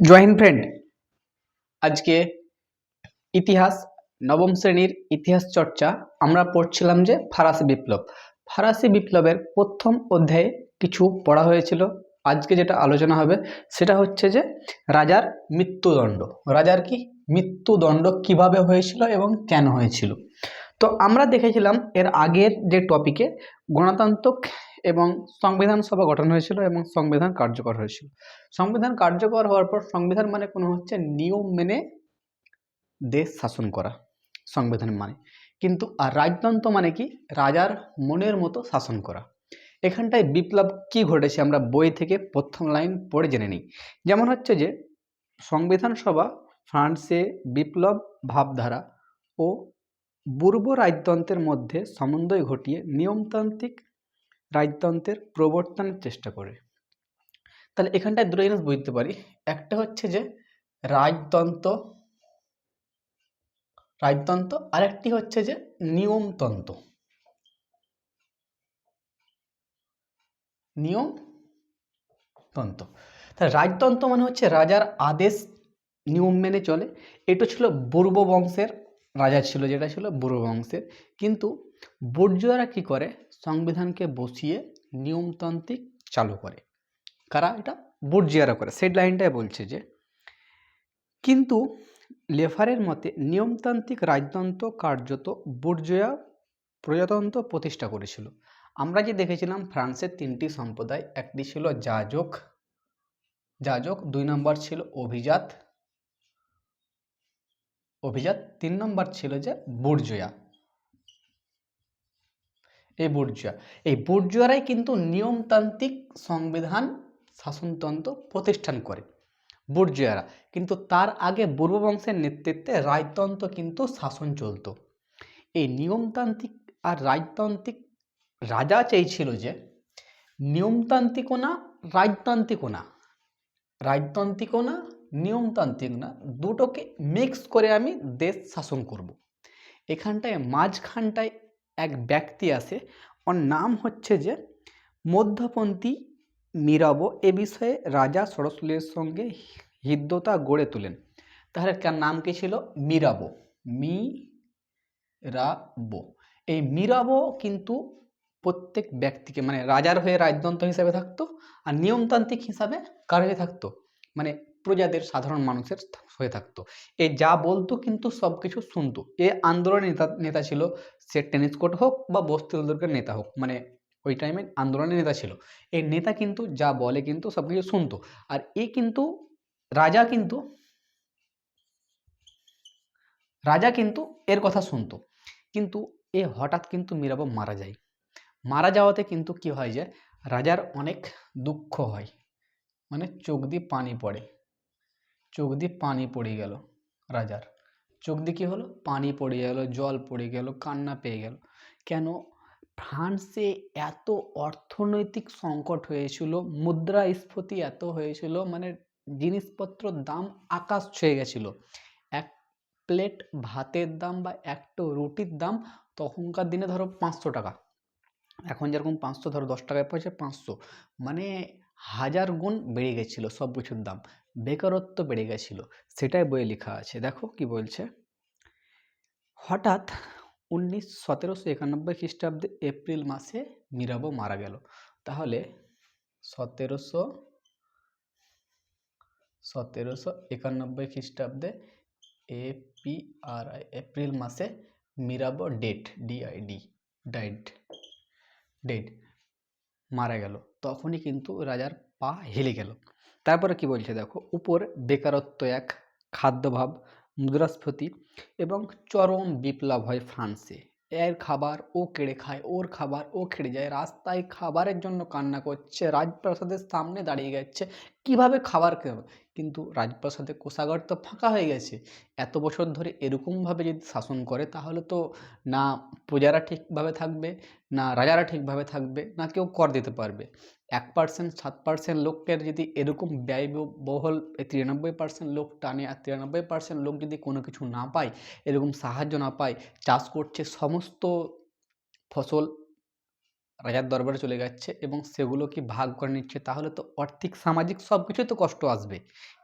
Join friend আজকে ইতিহাস, নবম শ্রেণির ইতিহাস চর্চা, আমরা পড়ছিলাম যে ফরাসি বিপ্লব। ফরাসি বিপ্লবের প্রথম অধ্যায়ে কিছু পড়া হয়েছিল। আজকে যেটা আলোচনা হবে, সেটা হচ্ছে যে রাজার মৃত্যুদণ্ড। রাজার কি? মৃত্যুদণ্ড কীভাবে হয়েছিল এবং কেন হয়েছিল? তো আমরা দেখেছিলাম এর আগের যে টপিকে গণতান্ত্রিক এবং সংবিধান সভা গঠন হয়েছিল এবং সংবিধান কার্যকর হয়েছিল। সংবিধান কার্যকর হওয়ার পর সংবিধান মানে কোনো হচ্ছে নিয়ম মেনে দেশ শাসন করা, সংবিধান মানে। কিন্তু আর রাজতন্ত্র মানে কি? রাজার মনের মতো শাসন করা। এখানটায় বিপ্লব কি ঘটেছে আমরা বই থেকে প্রথম লাইন পড়ে জেনে নিই। যেমন হচ্ছে যে, সংবিধান সভা ফ্রান্সে বিপ্লব ভাবধারা ও পূর্ব রাজতন্ত্রের মধ্যে সমন্বয় ঘটিয়ে নিয়মতান্ত্রিক রাজতন্ত্রের প্রবর্তনের চেষ্টা করে। তাহলে এখানটায় দুটো জিনিস বুঝতে পারি। একটা হচ্ছে যে, রাজতন্ত্র রাজতন্ত্র, আরেকটি হচ্ছে যে, নিয়মতন্ত্র। নিয়মতন্ত্র। তাহলে রাজতন্ত্র মানে হচ্ছে রাজার আদেশ, নিয়ম মেনে চলে। এটা ছিল বংশের রাজা ছিল যেটা ছিল বংশের কিন্তু বর্জুয়ারা কি করে? সংবিধানকে বসিয়ে নিয়মতান্ত্রিক চালু করে। কারা এটা? বর্জিয়ারা করে। সেই লাইনটাই বলছে যে, কিন্তু লেফারের মতে নিয়মতান্ত্রিক রাজতন্ত্র কার্যত বর্জয়া প্রজাতন্ত্র প্রতিষ্ঠা করেছিল। আমরা যে দেখেছিলাম ফ্রান্সের তিনটি সম্প্রদায়, একটি ছিল যাজক যাজক দুই নম্বর ছিল অভিজাত অভিজাত তিন নম্বর ছিল যে বুর্জয়া এই বুর্জয়া। এই বুর্জয়ারাই কিন্তু নিয়মতান্ত্রিক সংবিধান, শাসনতন্ত্র প্রতিষ্ঠান করে। বুর্জয়ারা। কিন্তু তার আগে পূর্ববংশের নেতৃত্বে রাজতন্ত্র কিন্তু শাসন চলতো। এই নিয়মতান্ত্রিক আর রাজতান্ত্রিক রাজা চেয়েছিল যে, নিয়মতান্ত্রিকও না, রাজতান্ত্রিকও না। রাজতান্ত্রিকও না, নিয়মতান্ত্রিক না, দুটোকে মিক্স করে আমি দেশ শাসন করব। এখানটায়, মাঝখানটায় এক ব্যক্তি আছে, ওর নাম হচ্ছে যে মধ্যপন্থী মীরাবো এ বিষয়ে রাজা সরস্বতীর সঙ্গে হৃদ্যতা গড়ে তোলেন। তাহলে তার নাম কি ছিল? মীরাবো মি রাবো এই মীরাবো কিন্তু প্রত্যেক ব্যক্তিকে মানে রাজার হয়ে রাজতন্ত্র হিসাবে থাকতো আর নিয়মতান্ত্রিক হিসাবে কার হয়ে থাকতো? মানে প্রজাদের সাধারণ মানুষের হয়ে থাকতো। এ যা বলতো কিন্তু সব কিছু শুনতো। এ আন্দোলনের নেতা নেতা ছিল সে টেনিস কোর্ট হোক বা বস্তি দুর্গের নেতা হোক মানে ওই টাইমে আন্দোলনের নেতা ছিল। এই নেতা কিন্তু যা বলে কিন্তু সব কিছু শুনতো। আর এ কিন্তু, রাজা কিন্তু রাজা কিন্তু এর কথা শুনতো। কিন্তু এ হঠাৎ কিন্তু মীরাবো মারা যায়। মারা যাওয়াতে কিন্তু কি হয় যে, রাজার অনেক দুঃখ হয়। মানে চোখ দিয়ে পানি পড়ে। চোখ দিয়ে পানি পড়ে গেল রাজার। চোখ দিয়ে কী হলো? পানি পড়ে গেল, জল পড়ে গেল, কান্না পেয়ে গেল। কেন? ফ্রান্সে এত অর্থনৈতিক সংকট হয়েছিল, মুদ্রাস্ফীতি এত হয়েছিল মানে জিনিসপত্র দাম আকাশ ছুঁয়ে গেছিল। এক প্লেট ভাতের দাম বা একটা রুটির দাম তখনকার দিনে ধরো পাঁচশো টাকা। এখন যেরকম পাঁচশো, ধরো দশ টাকায় পয়সা পাঁচশো। মানে হাজার গুণ বেড়ে গেছিল সব কিছুর দাম। বেকারত্ব বেড়ে গেছিল। সেটাই বইয়ে লেখা আছে। দেখো কি বলছে। হঠাৎ উনিশ সতেরোশো একানব্বই খ্রিস্টাব্দে এপ্রিল মাসে মীরাবো মারা গেল। তাহলে সতেরোশো সতেরোশো একানব্বই খ্রিস্টাব্দে A P R I April মাসে Mirabeau date D I D died dead মারা গেল। তখনই কিন্তু রাজার পা হেলে গেল। তারপরে কি বলছে দেখো? উপর বেকারত্ব এক, খাদ্যভাব, মুদ্রাস্ফীতি এবং চরম বিপ্লব হয় ফ্রান্সে। এর খাবার ও কেড়ে খায়, ওর খাবার ও খেড়ে যায়। রাস্তায় খাবারের জন্য কান্না করছে, রাজপ্রাসাদের সামনে দাঁড়িয়ে গেছে। কীভাবে খাবার খেয়ে কিন্তু রাজপ্রাসাদের কোষাগার তো ফাঁকা হয়ে গেছে। এত বছর ধরে এরকমভাবে যদি শাসন করে, তাহলে তো না প্রজারা ঠিকভাবে থাকবে, না রাজারা ঠিকভাবে থাকবে, না কেউ কর দিতে পারবে। এক পার্সেন্ট সাত পার্সেন্ট লোকের যদি এরকম ব্যয়বহুল তিরানব্বই পার্সেন্ট লোক টানে আর তিরানব্বই পার্সেন্ট লোক যদি কোনো কিছু না পায়, এরকম সাহায্য না পায়, চাষ করছে সমস্ত ফসল রাজার দরবারে চলে যাচ্ছে এবং সেগুলো কি ভাগ করে নিচ্ছে, তাহলে তো আর্থিক সামাজিক সব কিছুই তো কষ্ট আসবে।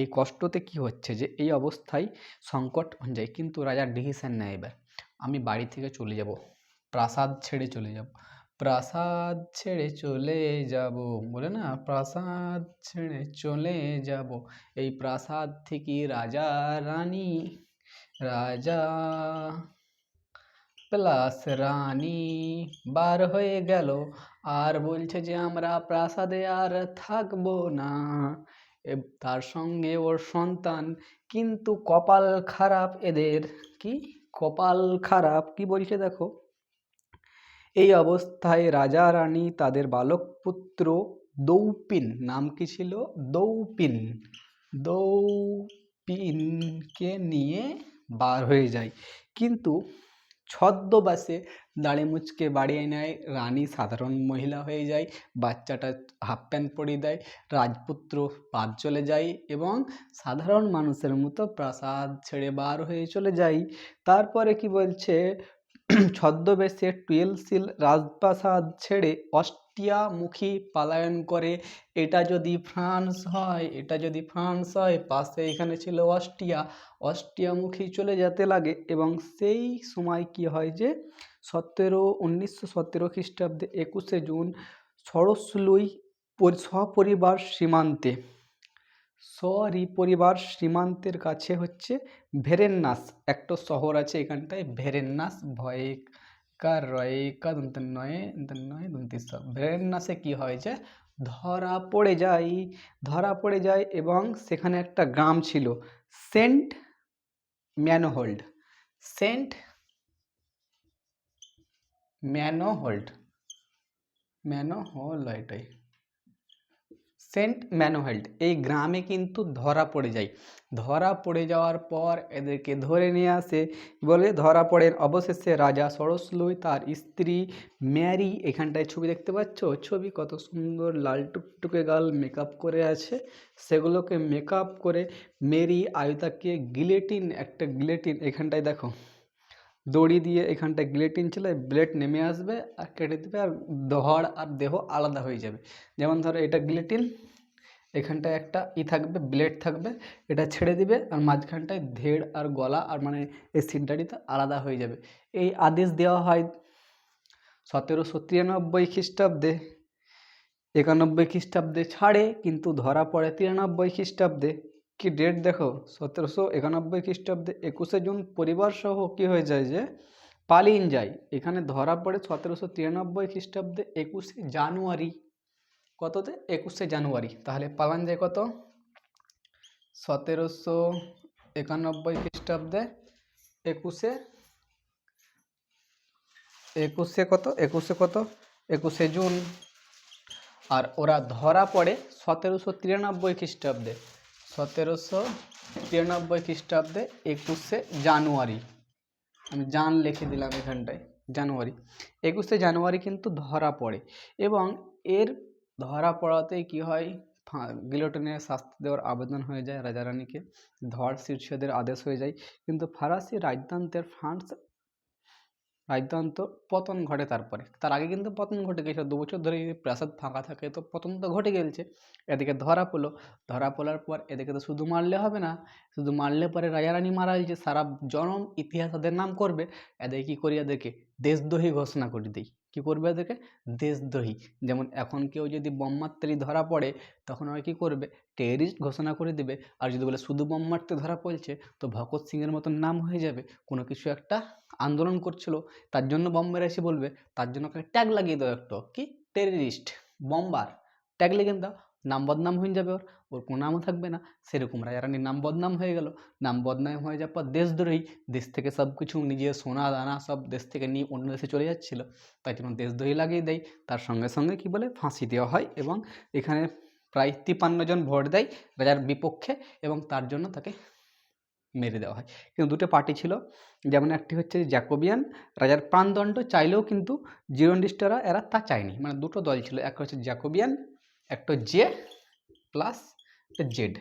এই কষ্টতে কি হচ্ছে যে এই অবস্থায় সংকট যায় কিন্তু রাজার ডিসিশন নেয় এবার। আমি বাড়ি থেকে চলে যাব, প্রাসাদ ছেড়ে চলে যাব। প্রাসাদ ছেড়ে চলে যাব, বলে না? প্রাসাদ ছেড়ে চলে যাব। এই প্রাসাদ থেকে রাজা রানী, রাজা প্লাস রানী বার হয়ে গেল। আর বলছে যে, আমরা প্রাসাদে আর থাকব না। তার সঙ্গে ওর সন্তান, কিন্তু কপাল খারাপ এদের। কি? কপাল খারাপ। কি বলছে দেখো? এই অবস্থায় রাজা রানী তাদের বালক পুত্র দৌপিন, নাম কি ছিল? দৌপিন। দৌপিনকে নিয়ে বার হয়ে যায়। কিন্তু ছদ্মবাসে দাড়ি মুচকে বাড়িয়ে নেয় রানী সাধারণ মহিলা হয়ে যায়, বাচ্চাটা হাফ প্যান্ট পরিয়ে দেয়, রাজপুত্র বাদ চলে যায় এবং সাধারণ মানুষের মতো প্রাসাদ ছেড়ে বার হয়ে চলে যায়। তারপরে কি বলছে? ছদ্মবেশে টুয়েলসিল রাজপ্রাসাদ ছেড়ে অস্ট্রিয়ামুখী পলায়ন করে। এটা যদি ফ্রান্স হয়, এটা যদি ফ্রান্স হয়, পাশে এখানে ছিল অস্ট্রিয়া অস্ট্রিয়ামুখী চলে যেতে লাগে এবং সেই সময় কি হয় যে, সতেরো, উনিশশো সতেরো খ্রিস্টাব্দে একুশে জুন পরি- সপরিবার সীমান্তে সরি পরিবার সীমান্তের কাছে হচ্ছে ভেরেন্নাস। একটা শহর আছে এখানটায়, ভেরেন্নাস, ভয়কার, রয়কা নয় ভেরেন্নাসে কি হয় যে ধরা পড়ে যায়, ধরা পড়ে যায় এবং সেখানে একটা গ্রাম ছিল, সেন্ট ম্যানোহোল্ড। সেন্ট ম্যানোহোল্ড। ম্যানোহোল্ড, এটাই। সেন্ট ম্যানোহেল্ড এই গ্রামে কিন্তু ধরা পড়ে যায়। ধরা পড়ে যাওয়ার পর এদেরকে ধরে নিয়ে আসে। বলে? ধরা পড়েন অবশেষে রাজা সরস্লুই তার স্ত্রী ম্যারি এখানটায় ছবি দেখতে পাচ্ছ? ছবি কত সুন্দর লাল টুকটুকে গাল মেকআপ করে আছে। সেগুলোকে মেকআপ করে মেরি আয়ুতাকে গিলেটিন একটা গিলেটিন এখানটায় দেখো। দড়ি দিয়ে এখানটায় গিলেটিন ছিল ব্লেড নেমে আসবে আর কেটে দেবে আর ধড় আর দেহ আলাদা হয়ে যাবে। যেমন ধরো এটা গিলেটিন এখানটায় একটা ই থাকবে ব্লেড থাকবে, এটা ছেড়ে দিবে আর মাঝখানটায় ধেড় আর গলা আর মানে এই সিনটারিতে আলাদা হয়ে যাবে। এই আদেশ দেওয়া হয় সতেরোশো তিরানব্বই খ্রিস্টাব্দে, একানব্বই খ্রিস্টাব্দে ছাড়ে, কিন্তু ধরা পড়ে তিরানব্বই খ্রিস্টাব্দে। কি ডেট দেখো? সতেরোশো একানব্বই খ্রিস্টাব্দে একুশে জুন পরিবার সহ কি হয়ে যায় যে পালিয়ে যায়। এখানে ধরা পড়ে সতেরোশো তিরানব্বই খ্রিস্টাব্দে একুশে জানুয়ারি। কততে? একুশে জানুয়ারি। তাহলে পালান যায় কত? সতেরোশো একানব্বই খ্রিস্টাব্দে একুশে একুশে কত? একুশে কত? একুশে জুন। আর ওরা ধরা পড়ে সতেরোশো তিরানব্বই খ্রিস্টাব্দে। সতেরোশো তিরানব্বই খ্রিস্টাব্দে একুশে জানুয়ারি। আমি জান লিখে দিলাম এখানটায়, জানুয়ারি। একুশে জানুয়ারি কিন্তু ধরা পড়ে এবং এর ধরা পড়াতে কি হয়? গিলোটনের শাস্তি দেওয়ার আবেদন হয়ে যায় রাজা রাজারানীকে ধর শীর্ষদের আদেশ হয়ে যায়। কিন্তু ফরাসি রাজতন্ত্রের ফ্রান্স রাজতন্ত্র পতন ঘটে তারপরে। তার আগে কিন্তু পতন ঘটে গেছে দু বছর ধরে যদি প্রাসাদ ফাঁকা থাকে তো পতন তো ঘটে গেছে এদিকে ধরা পড়ল, ধরা পড়ার পর এদিকে তো শুধু মারলে হবে না, শুধু মারলে পরে রাজারানী মারা যে সারা জনম ইতিহাস তাদের নাম করবে। এদের কী করি এদেরকে? দেশদ্রোহী ঘোষণা করে দিই। কী করবে এদেরকে? দেশদ্রোহী। যেমন এখন কেউ যদি বোম ধরা পড়ে, তখন ওরা কী করবে? টেরিস্ট ঘোষণা করে দেবে। আর যদি বলে শুধু বোম ধরা পড়ছে, তো ভগৎ সিংয়ের মতন নাম হয়ে যাবে। কোনো কিছু একটা আন্দোলন করছিল, তার জন্য বম মেরে এসে বলবে, তার জন্য ওকে ট্যাগ লাগিয়ে দাও একটা, কি? টেররিস্ট বম্বার ট্যাগ লিখে দাও, নাম বদনাম হয়ে যাবে ওর ওর কোনো নামও থাকবে না। সেরকম রাজারানীর নাম বদনাম হয়ে গেল। নাম বদনাম হয়ে যাওয়ার পর দেশ দেশদ্রোহী দেশ থেকে সব কিছু নিজের সোনা, দানা সব দেশ থেকে নিয়ে অন্য দেশে চলে যাচ্ছিল। তাই জন্য দেশদ্রোহী লাগিয়ে দেয়। তার সঙ্গে সঙ্গে কি বলে, ফাঁসি দেওয়া হয় এবং এখানে প্রায় তিপ্পান্ন জন ভোট দেয় রাজার বিপক্ষে এবং তার জন্য তাকে মেরে দেওয়া হয়। কিন্তু দুটো পার্টি ছিল। যেমন একটি হচ্ছে জ্যাকোবিয়ান, রাজার প্রাণদণ্ড চাইলেও কিন্তু জিরোন্ডিস্টরা এরা তা চায়নি। মানে দুটো দল ছিল, একটা হচ্ছে জ্যাকোবিয়ান, একটা জে প্লাস একটা জেড।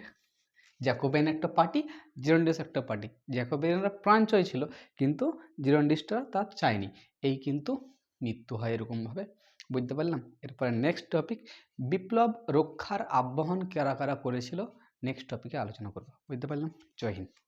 জ্যাকোবিয়ান একটা পার্টি জিরোন্ডিস একটা পার্টি জ্যাকোবিয়ানরা প্রাণ চাইছিল, কিন্তু জিরোন্ডিস্টরা তা চায়নি। এই কিন্তু মৃত্যু হয় এরকমভাবে। বুঝতে পারলাম? এরপরে নেক্সট টপিক বিপ্লব রক্ষার আহ্বান কারা কারা করেছিল? নেক্সট টপিকে আলোচনা করব। বুঝতে পারলাম? জয় হিন্দ।